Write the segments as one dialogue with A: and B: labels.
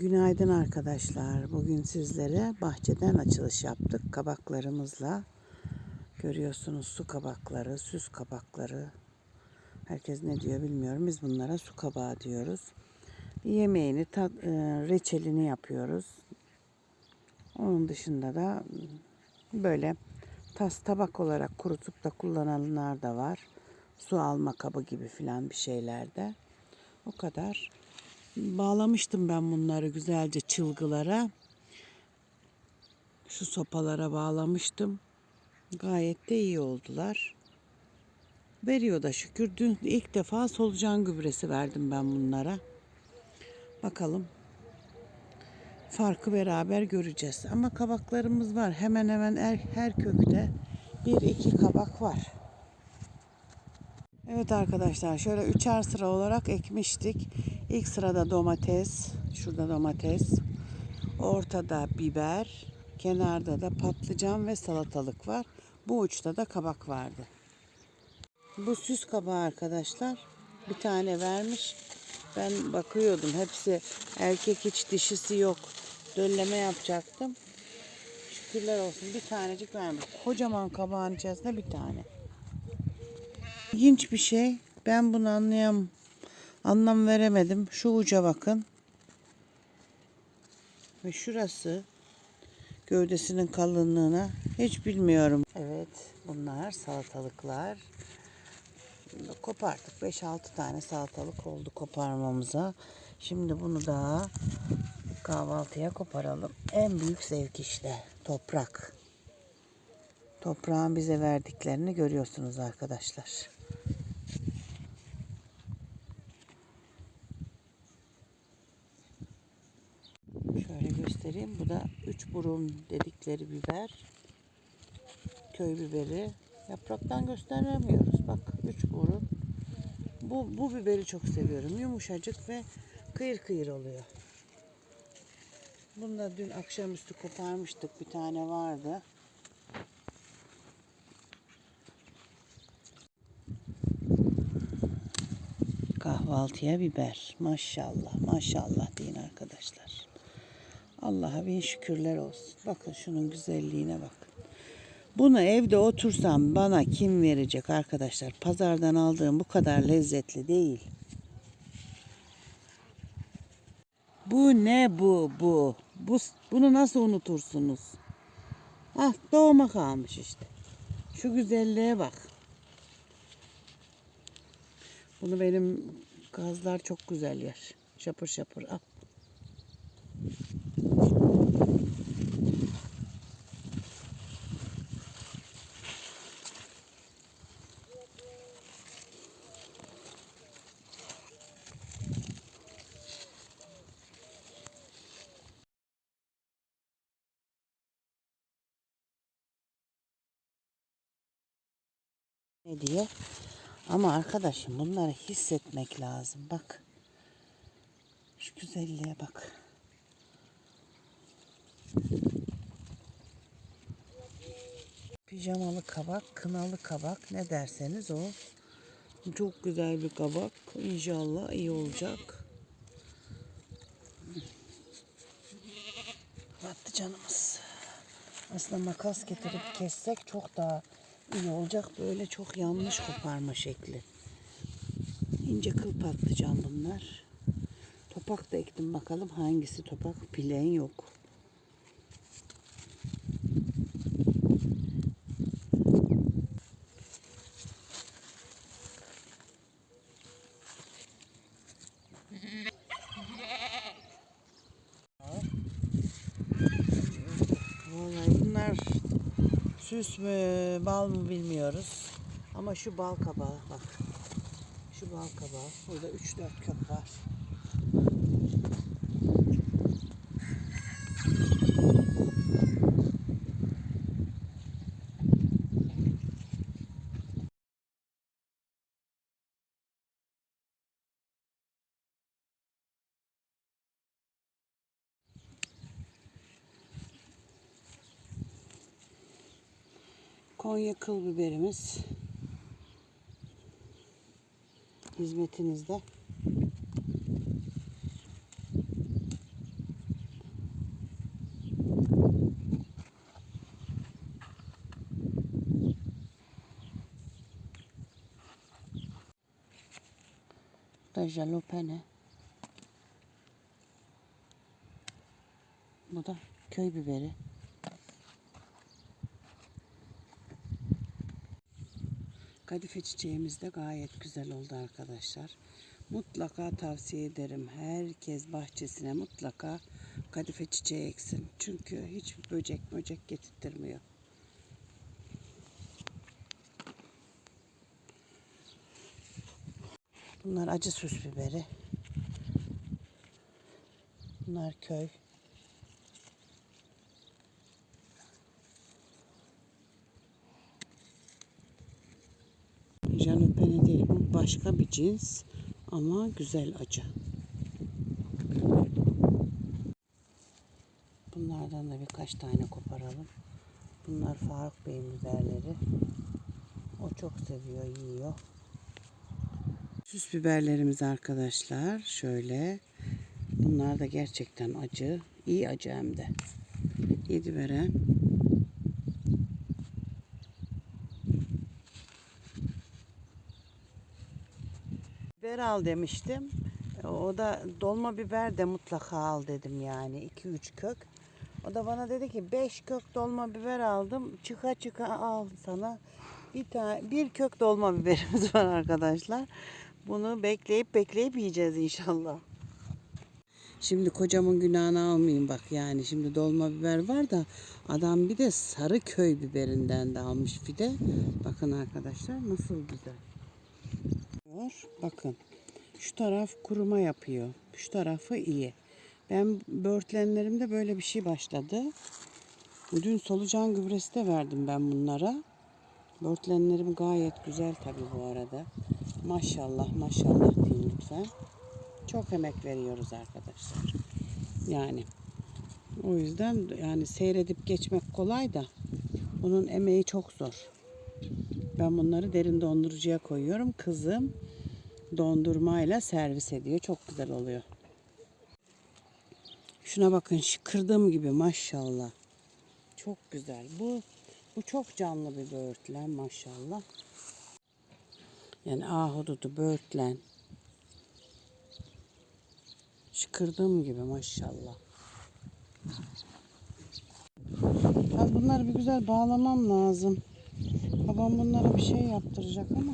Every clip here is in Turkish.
A: Günaydın arkadaşlar. Bugün sizlere bahçeden açılış yaptık kabaklarımızla. Görüyorsunuz su kabakları, süs kabakları. Herkes ne diyor bilmiyorum. Biz bunlara su kabağı diyoruz. Yemeğini, tat, e, reçelini yapıyoruz. Onun dışında da böyle tas tabak olarak kurutup da kullananlar da var. Su alma kabı gibi filan bir şeylerde. O kadar. Bağlamıştım ben bunları güzelce çılgılara. Şu sopalara bağlamıştım. Gayet de iyi oldular. Veriyor da şükür. Dün ilk defa solucan gübresi verdim ben bunlara. Bakalım. Farkı beraber göreceğiz. Ama kabaklarımız var. Hemen hemen her, her kökte bir iki kabak var. Evet arkadaşlar şöyle üçer sıra olarak ekmiştik. İlk sırada domates, şurada domates, ortada biber, kenarda da patlıcan ve salatalık var. Bu uçta da kabak vardı. Bu süs kabağı arkadaşlar. Bir tane vermiş. Ben bakıyordum. Hepsi erkek hiç dişisi yok. Dölleme yapacaktım. Şükürler olsun bir tanecik vermiş. Kocaman kabağın içerisinde bir tane. İlginç bir şey. Ben bunu anlayam anlam veremedim. Şu uca bakın. Ve şurası gövdesinin kalınlığına hiç bilmiyorum. Evet bunlar salatalıklar. Koparttık. 5-6 tane salatalık oldu koparmamıza. Şimdi bunu da kahvaltıya koparalım. En büyük zevk işte toprak. Toprağın bize verdiklerini görüyorsunuz arkadaşlar. Şöyle göstereyim. Bu da üç burun dedikleri biber. Köy biberi. Yapraktan gösteremiyoruz. Bak üç burun. Bu, bu biberi çok seviyorum. Yumuşacık ve kıyır kıyır oluyor. Bunu da dün akşamüstü koparmıştık. Bir tane vardı. Kahvaltıya biber. Maşallah maşallah deyin arkadaşlar. Allah'a bin şükürler olsun. Bakın şunun güzelliğine bakın. Bunu evde otursam bana kim verecek arkadaşlar? Pazardan aldığım bu kadar lezzetli değil. Bu ne bu bu? Bu bunu nasıl unutursunuz? Ah doğuma kalmış işte. Şu güzelliğe bak. Bunu benim gazlar çok güzel yer. Şapır şapır. Al. Ne? Ama arkadaşım bunları hissetmek lazım. Bak. Şu güzelliğe bak. Pijamalı kabak, kınalı kabak ne derseniz o. Çok güzel bir kabak. İnşallah iyi olacak. Patlıcanımız. Aslında makas getirip kessek çok daha iyi olacak. Böyle çok yanlış koparma şekli. İnce kıl patlıcan bunlar. Topak da ektim bakalım hangisi topak. Pilen yok. Vallahi bunlar süs mü, bal mı bilmiyoruz. Ama şu bal kabağı bak. Şu bal kabağı. Burada 3-4 kök var. Konya kıl biberimiz hizmetinizde. da jalopene. Bu da köy biberi. Kadife çiçeğimiz de gayet güzel oldu arkadaşlar. Mutlaka tavsiye ederim. Herkes bahçesine mutlaka kadife çiçeği eksin. Çünkü hiç böcek böcek getirtmiyor. Bunlar acı süs biberi. Bunlar köy. Jalapeno değil bu başka bir cins ama güzel acı. Bunlardan da birkaç tane koparalım. Bunlar Faruk Bey'in biberleri. O çok seviyor, yiyor. Süs biberlerimiz arkadaşlar şöyle. Bunlar da gerçekten acı. İyi acı hem de. Yedi veren. Al demiştim. E, O da dolma biber de mutlaka al dedim yani. 2-3 kök. O da bana dedi ki 5 kök dolma biber aldım. Çıka çıka al sana. Bir tane bir kök dolma biberimiz var arkadaşlar. Bunu bekleyip bekleyip yiyeceğiz inşallah. Şimdi kocamın günahını almayayım bak yani şimdi dolma biber var da adam bir de sarı köy biberinden de almış fide. Bakın arkadaşlar nasıl güzel. Var. Bakın şu taraf kuruma yapıyor. Şu tarafı iyi. Ben börtlenlerimde böyle bir şey başladı. Dün solucan gübresi de verdim ben bunlara. Börtlenlerim gayet güzel tabii bu arada. Maşallah maşallah diyeyim lütfen. Çok emek veriyoruz arkadaşlar. Yani o yüzden yani seyredip geçmek kolay da bunun emeği çok zor. Ben bunları derin dondurucuya koyuyorum. Kızım dondurmayla servis ediyor. Çok güzel oluyor. Şuna bakın kırdığım gibi maşallah. Çok güzel. Bu bu çok canlı bir böğürtlen maşallah. Yani ahududu böğürtlen. Şu kırdığım gibi maşallah. Ben bunları bir güzel bağlamam lazım. Babam bunlara bir şey yaptıracak ama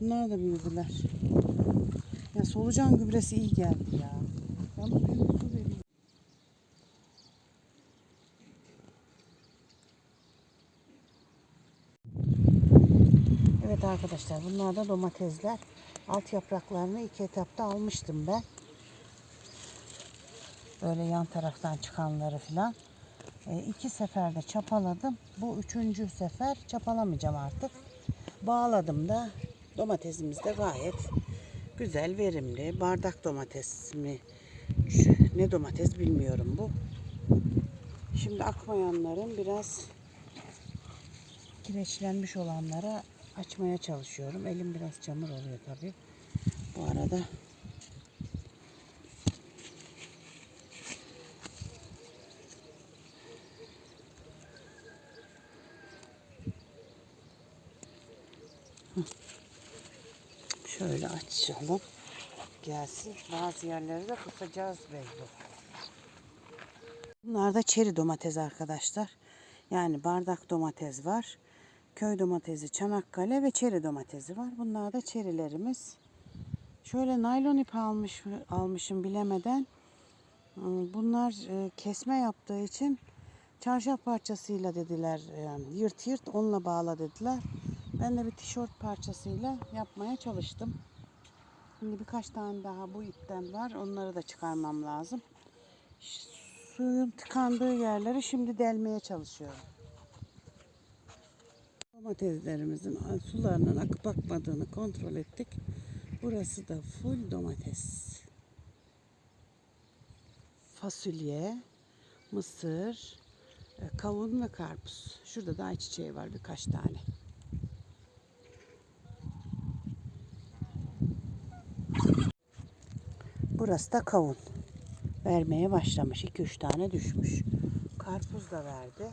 A: bunlar da büyüdüler. Ya solucan gübresi iyi geldi ya. Evet arkadaşlar bunlar da domatesler. Alt yapraklarını iki etapta almıştım ben. Böyle yan taraftan çıkanları filan. E, iki seferde çapaladım. Bu üçüncü sefer çapalamayacağım artık. Bağladım da domatesimiz de gayet güzel, verimli. Bardak domates mi? Ne domates bilmiyorum bu. Şimdi akmayanların biraz kireçlenmiş olanlara açmaya çalışıyorum. Elim biraz çamur oluyor tabi. Bu arada şöyle açalım. Gelsin. Bazı yerleri de kısacağız mecbur. Bunlar da çeri domates arkadaşlar. Yani bardak domates var. Köy domatesi, Çanakkale ve çeri domatesi var. Bunlar da çerilerimiz. Şöyle naylon ip almış almışım bilemeden. Hmm, Bunlar e, kesme yaptığı için çarşaf parçasıyla dediler e, yırt yırt onunla bağla dediler. Ben de bir tişört parçasıyla yapmaya çalıştım. Şimdi birkaç tane daha bu ipten var. Onları da çıkarmam lazım. Suyun tıkandığı yerleri şimdi delmeye çalışıyorum. Domateslerimizin sularının akıp akmadığını kontrol ettik. Burası da full domates. Fasulye, mısır, e, kavun ve karpuz. Şurada da ayçiçeği var birkaç tane. Burası da kavun. Vermeye başlamış. 2-3 tane düşmüş. Karpuz da verdi.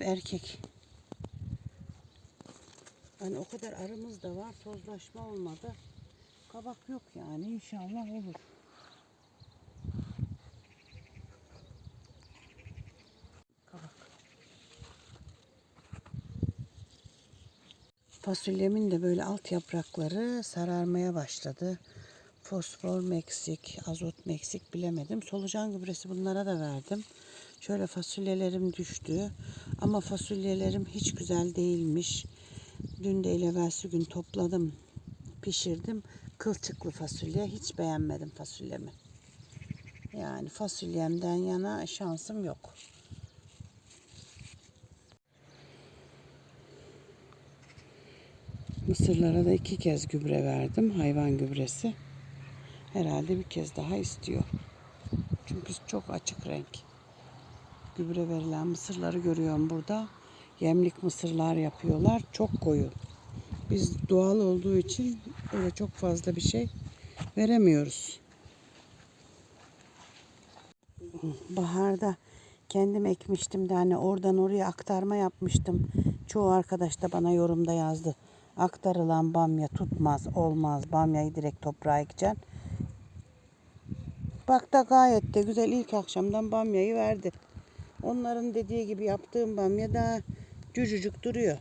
A: erkek. Hani o kadar arımız da var. Tozlaşma olmadı. Kabak yok yani. İnşallah olur. Fasulyemin de böyle alt yaprakları sararmaya başladı. Fosfor meksik, azot meksik bilemedim. Solucan gübresi bunlara da verdim. Şöyle fasulyelerim düştü. Ama fasulyelerim hiç güzel değilmiş. Dün değil evvelsi gün topladım, pişirdim. Kılçıklı fasulye. Hiç beğenmedim fasulyemi. Yani fasulyemden yana şansım yok. Mısırlara da iki kez gübre verdim. Hayvan gübresi. Herhalde bir kez daha istiyor. Çünkü çok açık renk. Gübre verilen mısırları görüyorum burada. Yemlik mısırlar yapıyorlar. Çok koyu. Biz doğal olduğu için öyle çok fazla bir şey veremiyoruz. Baharda kendim ekmiştim de hani oradan oraya aktarma yapmıştım. Çoğu arkadaş da bana yorumda yazdı. Aktarılan bamya tutmaz, olmaz. Bamyayı direkt toprağa ekeceksin. Bak da gayet de güzel ilk akşamdan bamyayı verdi. Onların dediği gibi yaptığım bamya daha cücücük duruyor.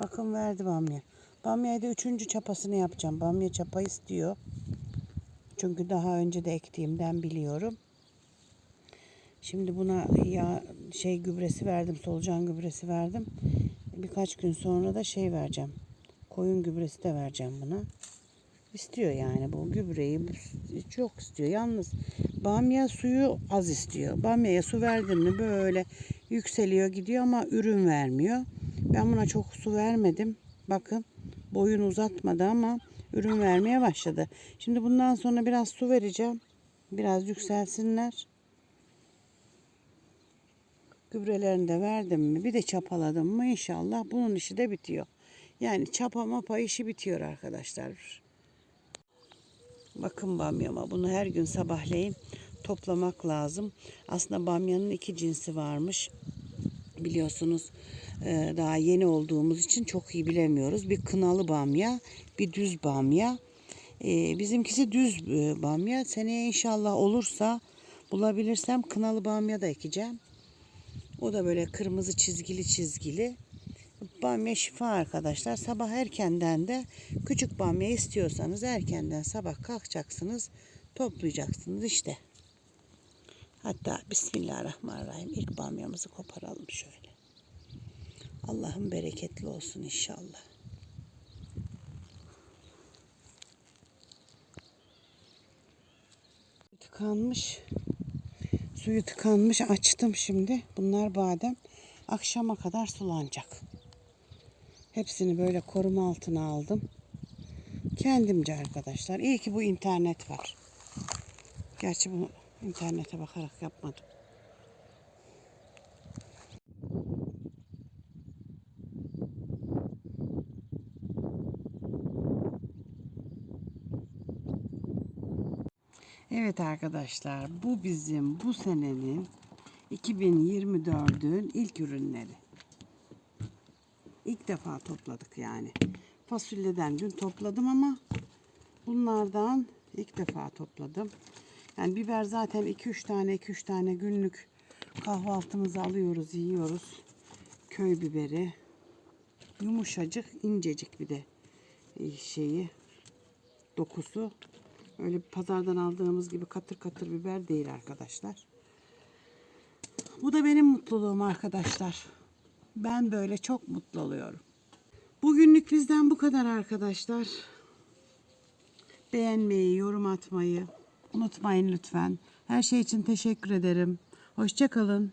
A: Bakın verdi bamya. Bamyayı da üçüncü çapasını yapacağım. Bamya çapa istiyor. Çünkü daha önce de ektiğimden biliyorum. Şimdi buna ya şey gübresi verdim, solucan gübresi verdim. Birkaç gün sonra da şey vereceğim. Koyun gübresi de vereceğim buna. İstiyor yani bu gübreyi çok istiyor. Yalnız bamya suyu az istiyor. Bamyaya su verdin mi böyle yükseliyor gidiyor ama ürün vermiyor. Ben buna çok su vermedim. Bakın boyunu uzatmadı ama ürün vermeye başladı. Şimdi bundan sonra biraz su vereceğim. Biraz yükselsinler. Gübrelerini de verdim mi bir de çapaladım mı inşallah bunun işi de bitiyor. Yani çapa mapa işi bitiyor arkadaşlar. Bakın bamyama bunu her gün sabahleyin toplamak lazım. Aslında bamyanın iki cinsi varmış. Biliyorsunuz e, daha yeni olduğumuz için çok iyi bilemiyoruz. Bir kınalı bamya, bir düz bamya. E, Bizimkisi düz e, bamya. Seneye inşallah olursa bulabilirsem kınalı bamya da ekeceğim. O da böyle kırmızı çizgili çizgili. Bamya şifa arkadaşlar. Sabah erkenden de küçük bamya istiyorsanız erkenden sabah kalkacaksınız. Toplayacaksınız işte. Hatta Bismillahirrahmanirrahim ilk bamyamızı koparalım şöyle. Allah'ın bereketli olsun inşallah. Tıkanmış. Suyu tıkanmış açtım şimdi. Bunlar badem. Akşama kadar sulanacak. Hepsini böyle koruma altına aldım. Kendimce arkadaşlar. İyi ki bu internet var. Gerçi bunu internete bakarak yapmadım. Evet arkadaşlar bu bizim bu senenin 2024'ün ilk ürünleri. İlk defa topladık yani. Fasulyeden dün topladım ama bunlardan ilk defa topladım. Yani biber zaten 2-3 tane 2-3 tane günlük kahvaltımızı alıyoruz, yiyoruz. Köy biberi. Yumuşacık, incecik bir de e, şeyi dokusu. Öyle pazardan aldığımız gibi katır katır biber değil arkadaşlar. Bu da benim mutluluğum arkadaşlar. Ben böyle çok mutlu oluyorum. Bugünlük bizden bu kadar arkadaşlar. Beğenmeyi, yorum atmayı unutmayın lütfen. Her şey için teşekkür ederim. Hoşçakalın.